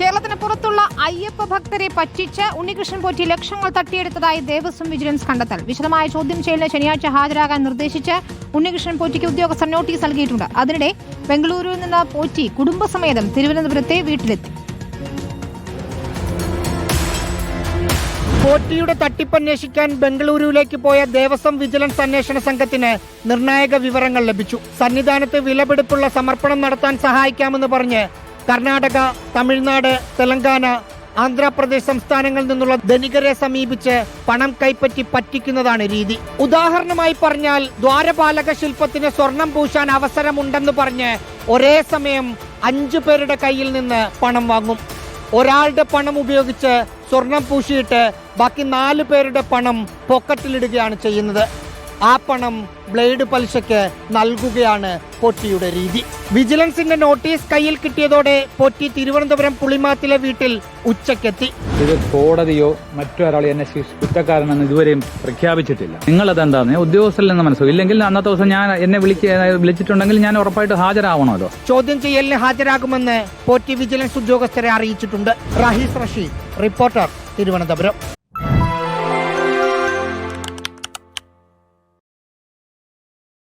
കേരളത്തിന് പുറത്തുള്ള അയ്യപ്പ ഭക്തരെ പറ്റിച്ച് ഉണ്ണികൃഷ്ണൻ പോറ്റി ലക്ഷങ്ങൾ തട്ടിയെടുത്തതായി ദേവസ്വം വിജിലൻസ് കണ്ടെത്തൽ. വിശദമായ ചോദ്യം ചെയ്യലിന് ശനിയാഴ്ച ഹാജരാകാൻ നിർദ്ദേശിച്ച് ഉണ്ണികൃഷ്ണൻ പോറ്റിക്ക് ഉദ്യോഗസ്ഥർ നോട്ടീസ് നൽകിയിട്ടുണ്ട്. അതിനിടെ ബംഗളൂരുവിൽ നിന്ന് പോറ്റി കുടുംബസമേതം തിരുവനന്തപുരത്തെ വീട്ടിലെത്തി. പോറ്റിയുടെ തട്ടിപ്പന്വേഷിക്കാൻ ബംഗളൂരുവിലേക്ക് പോയ ദേവസ്വം വിജിലൻസ് അന്വേഷണ സംഘത്തിന് നിർണായക വിവരങ്ങൾ ലഭിച്ചു. സന്നിധാനത്ത് വിലപിടിപ്പുള്ള സമർപ്പണം നടത്താൻ സഹായിക്കാമെന്ന് പറഞ്ഞ് കർണാടക തമിഴ്നാട് തെലങ്കാന ആന്ധ്രാപ്രദേശ് സംസ്ഥാനങ്ങളിൽ നിന്നുള്ള ധനികരെ സമീപിച്ച് പണം കൈപ്പറ്റി പറ്റിക്കുന്നതാണ് രീതി. ഉദാഹരണമായി പറഞ്ഞാൽ ദ്വാരപാലക ശില്പത്തിന് സ്വർണം പൂശാൻ അവസരമുണ്ടെന്ന് പറഞ്ഞ് ഒരേ സമയം അഞ്ചു പേരുടെ കയ്യിൽ നിന്ന് പണം വാങ്ങും. ഒരാളുടെ പണം ഉപയോഗിച്ച് സ്വർണം പൂശിയിട്ട് ബാക്കി നാല് പേരുടെ പണം പോക്കറ്റിലിടുകയാണ് ചെയ്യുന്നത്. ആ പണം ബ്ലേഡ് പലിശയ്ക്ക് നൽകുകയാണ് പൊറ്റിയുടെ രീതി. വിജിലൻസിന്റെ നോട്ടീസ് കയ്യിൽ കിട്ടിയതോടെ പൊറ്റി തിരുവനന്തപുരം പുളിമാത്തിലെ വീട്ടിൽ ഉച്ചക്കെത്തി ഇത് കോടതിയോ മറ്റൊരാളെ എന്നെ കുറ്റക്കാരനെന്ന് ഇതുവരെയും പ്രഖ്യാപിച്ചിട്ടില്ല. നിങ്ങൾ എന്താന്ന് ഉദ്യോഗസ്ഥരിൽ നിന്ന് മനസ്സിലാവും ഇല്ലെങ്കിൽ അന്നത്തെ ദിവസം ഞാൻ എന്നെ വിളിക്ക വിളിച്ചിട്ടുണ്ടെങ്കിൽ ഞാൻ ഉറപ്പായിട്ട് ഹാജരാവണമല്ലോ. ചോദ്യം ചെയ്യലിന് ഹാജരാകുമെന്ന് പോറ്റി വിജിലൻസ് ഉദ്യോഗസ്ഥരെ അറിയിച്ചിട്ടുണ്ട്. റഹീസ് റഷീദ് റിപ്പോർട്ടർ തിരുവനന്തപുരം.